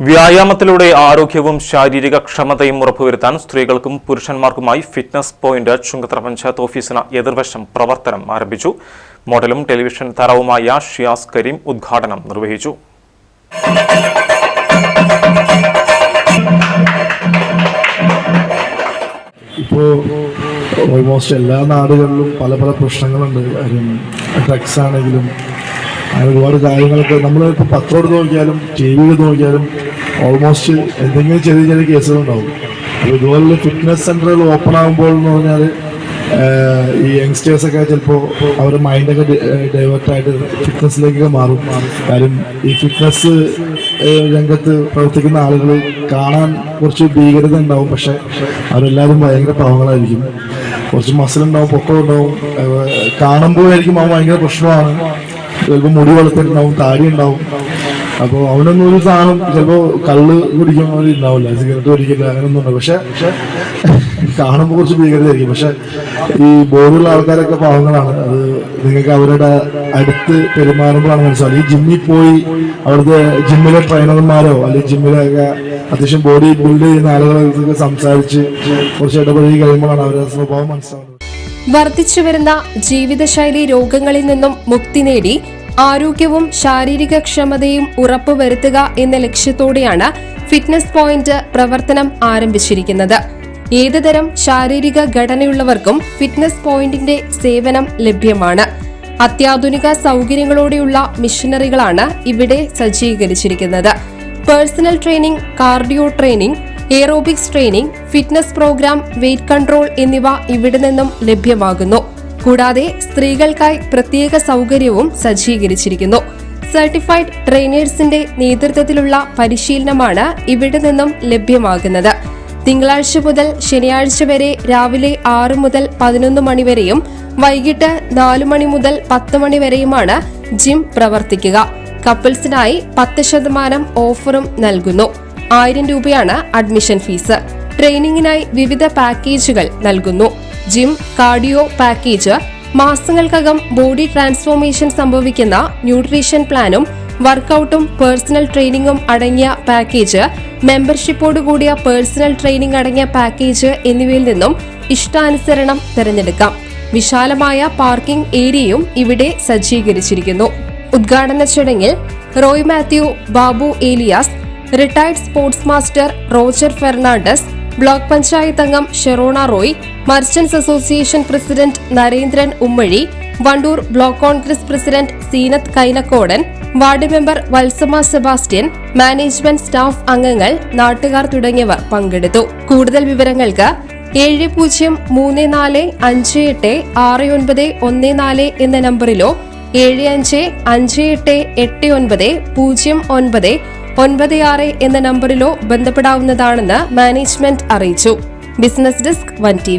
വ്യായാമത്തിലൂടെ ആരോഗ്യവും ശാരീരിക ക്ഷമതയും ഉറപ്പുവരുത്താൻ സ്ത്രീകൾക്കും പുരുഷന്മാർക്കുമായി ഫിറ്റ്നസ് പോയിന്റ് ചുങ്കത്തറ പഞ്ചായത്ത് ഓഫീസിന് എതിർവശം പ്രവർത്തനം ആരംഭിച്ചു. മോഡലും ടെലിവിഷൻ താരവുമായ ഷിയാസ് കരീം ഉദ്ഘാടനം നിർവഹിച്ചു. ഇപ്പോൾ ഓൾമോസ്റ്റ് എല്ലാ നാടുകളിലും പല പല പ്രശ്നങ്ങളുണ്ട്. ഡ്രഗ്സ് ആണെങ്കിലും അങ്ങനെ ഒരുപാട് കാര്യങ്ങളൊക്കെ നമ്മൾ ഇപ്പോൾ പത്രം എടുത്ത് നോക്കിയാലും ടി വിയിൽ നോക്കിയാലും ഓൾമോസ്റ്റ് എന്തെങ്കിലും ചെറിയ ചെറിയ കേസുകളുണ്ടാവും അപ്പോൾ ഇതുപോലുള്ള ഫിറ്റ്നസ് സെന്ററുകൾ ഓപ്പൺ ആകുമ്പോൾ എന്ന് പറഞ്ഞാൽ ഈ യങ്സ്റ്റേഴ്സൊക്കെ ചിലപ്പോൾ അവരുടെ മൈൻഡൊക്കെ ഡൈവേർട്ടായിട്ട് ഫിറ്റ്നസ്സിലേക്കൊക്കെ മാറും. കാര്യം ഈ ഫിറ്റ്നസ് രംഗത്ത് പ്രവർത്തിക്കുന്ന ആളുകൾ കാണാൻ കുറച്ച് ഭീകരത ഉണ്ടാവും. പക്ഷെ അവരെല്ലാവരും ഭയങ്കര പാവങ്ങളായിരിക്കും. കുറച്ച് മസിൽ ഉണ്ടാവും പൊക്കം ഉണ്ടാവും. കാണുമ്പോഴായിരിക്കും അവൻ ഭയങ്കര പ്രശ്നമാണ്. ചിലപ്പോൾ മുടി വളർത്തിട്ടുണ്ടാവും താടി ഉണ്ടാവും. അപ്പോൾ അവനൊന്നും ഒരു സാധനം ചിലപ്പോൾ കള്ള് കുടിക്കുന്നവർ ഉണ്ടാവില്ല. സിഗരറ്റ് കുടിക്കില്ല അങ്ങനെയൊന്നും ഉണ്ടാവും പക്ഷെ കാണുമ്പോൾ കുറച്ച് ഭീകരതയായിരിക്കും. പക്ഷെ ഈ ബോർഡുള്ള ആൾക്കാരൊക്കെ പാവങ്ങളാണ്. അത് നിങ്ങൾക്ക് അവരുടെ അടുത്ത് പെരുമാറുമ്പോഴാണ് മനസ്സിലാവും ഈ ജിമ്മിൽ പോയി അവിടുത്തെ ജിമ്മിലെ ട്രെയിനർമാരോ അല്ലെങ്കിൽ ജിമ്മിലൊക്കെ അത്യാവശ്യം ബോഡി ബിൽഡ് ചെയ്യുന്ന ആളുകളൊക്കെ സംസാരിച്ച് കുറച്ച് ഇടപഴകി കഴിയുമ്പോഴാണ് അവരുടെ സ്വഭാവം മനസ്സിലാവുന്നത്. വർദ്ധിച്ചു വരുന്ന ജീവിതശൈലി രോഗങ്ങളിൽ നിന്നും മുക്തി നേടി ആരോഗ്യവും ശാരീരിക ക്ഷമതയും ഉറപ്പുവരുത്തുക എന്ന ലക്ഷ്യത്തോടെയാണ് ഫിറ്റ്നസ് പോയിന്റ് പ്രവർത്തനം ആരംഭിച്ചിരിക്കുന്നത്. ഏതുതരം ശാരീരിക ഘടനയുള്ളവർക്കും ഫിറ്റ്നസ് പോയിന്റിന്റെ സേവനം ലഭ്യമാണ്. അത്യാധുനിക സൗകര്യങ്ങളോടെയുള്ള മിഷനറികളാണ് ഇവിടെ സജ്ജീകരിച്ചിരിക്കുന്നത്. Personal training cardio training aerobics training fitness program weight control എന്നിവ ഇവിടെ നിന്നും ലഭ്യമാകുന്നു. കൂടാതെ സ്ത്രീകൾക്കായി പ്രത്യേക സൗകര്യവും സജ്ജീകരിച്ചിരിക്കുന്നു. സർട്ടിഫൈഡ് ട്രെയിനേഴ്സിന്റെ നേതൃത്വത്തിലുള്ള പരിശീലനമാണ് ഇവിടെ നിന്നും ലഭ്യമാകുന്നത്. തിങ്കളാഴ്ച മുതൽ ശനിയാഴ്ച വരെ രാവിലെ ആറ് മുതൽ പതിനൊന്ന് മണിവരെയും വൈകിട്ട് നാലു മണി മുതൽ പത്ത് മണി വരെയുമാണ് ജിം പ്രവർത്തിക്കുക. കപ്പിൾസിനായി പത്ത് ശതമാനം ഓഫറും നൽകുന്നു. ആയിരം രൂപയാണ് അഡ്മിഷൻ ഫീസ് ട്രെയിനിങ്ങിനായി വിവിധ പാക്കേജുകൾ നൽകുന്നു. ജിം കാർഡിയോ പാക്കേജ് മാസങ്ങൾക്കകം ബോഡി ട്രാൻസ്ഫോർമേഷൻ സംഭവിക്കുന്ന ന്യൂട്രീഷൻ പ്ലാനും വർക്കൗട്ടും പേഴ്സണൽ ട്രെയിനിങ്ങും അടങ്ങിയ പാക്കേജ് മെമ്പർഷിപ്പോട് കൂടിയ പേഴ്സണൽ ട്രെയിനിംഗ് അടങ്ങിയ പാക്കേജ് എന്നിവയിൽ നിന്നും ഇഷ്ടാനുസരണം തിരഞ്ഞെടുക്കാം. വിശാലമായ പാർക്കിംഗ് ഏരിയയും ഇവിടെ സജ്ജീകരിച്ചിരിക്കുന്നു. ഉദ്ഘാടന ചടങ്ങിൽ Roy Mathew Babu Elias retired sports master Roger Fernandes block panchayat അംഗം Sherona Roy merchants association president Narendran Ummazhi Vandoor block Congress president Zeenath Kainakodan ward member Valsamma Sebastian management staff അംഗങ്ങൾ നാട്ടുകാർ തുടങ്ങിയവർ പങ്കെടുത്തു. കൂടുതൽ വിവരങ്ങൾക്ക് ഏഴ് പൂജ്യം മൂന്ന് നാല് അഞ്ച് എട്ട് ആറ് ഒൻപത് ഒന്ന് നാല് എന്ന നമ്പറിലോ ഏഴ് അഞ്ച് അഞ്ച് എട്ട് എട്ട് ഒൻപത് പൂജ്യം ഒൻപത് ഒൻപത് ആറ് എന്ന നമ്പറിലോ ബന്ധപ്പെടാവുന്നതാണെന്ന് മാനേജ്മെന്റ് അറിയിച്ചു. Business desk one T